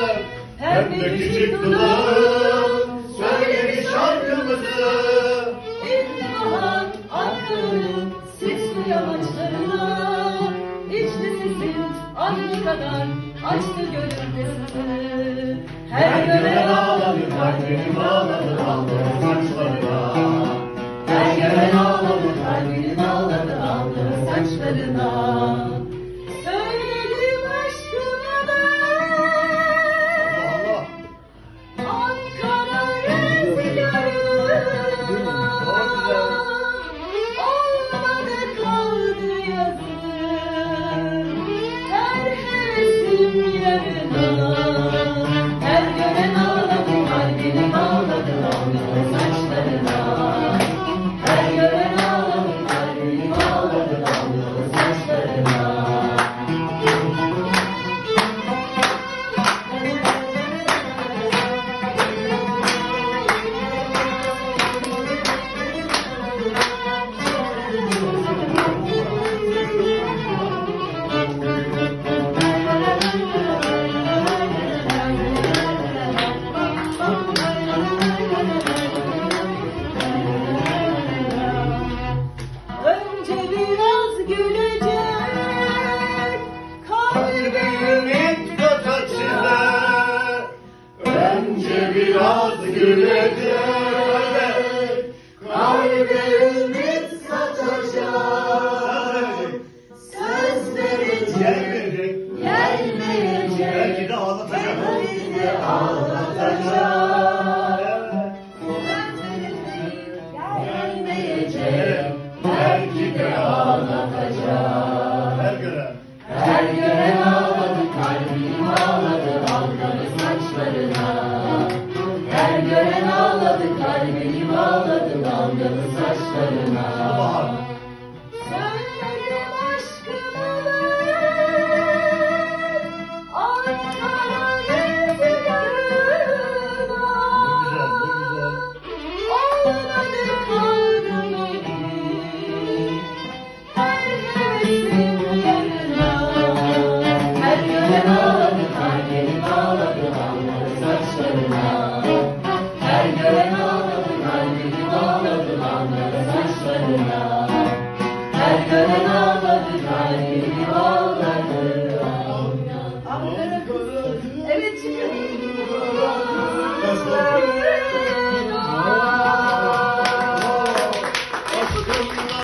Gökteki çıktılar Söyle şarkımızı İlkbahar aklarının süslü yamaçlarına. İçli sesin aynı kadar açtı gönül Her gören ağladı kalbini bağladı aldı saçlarına. Her gören ağladı kalbini bağladı aldı saçlarına Oh, biraz gülecek Kalbimiz kaçacak Söz verecek Gelmeyecek Gelmeyecek Belki de ağlatacak. Belki de ağlatacak ağladı, algılı saçlarına. Bahar saçlarına. Her gören ağladı, kalbim ağladı, ağladı. Evet çıkın.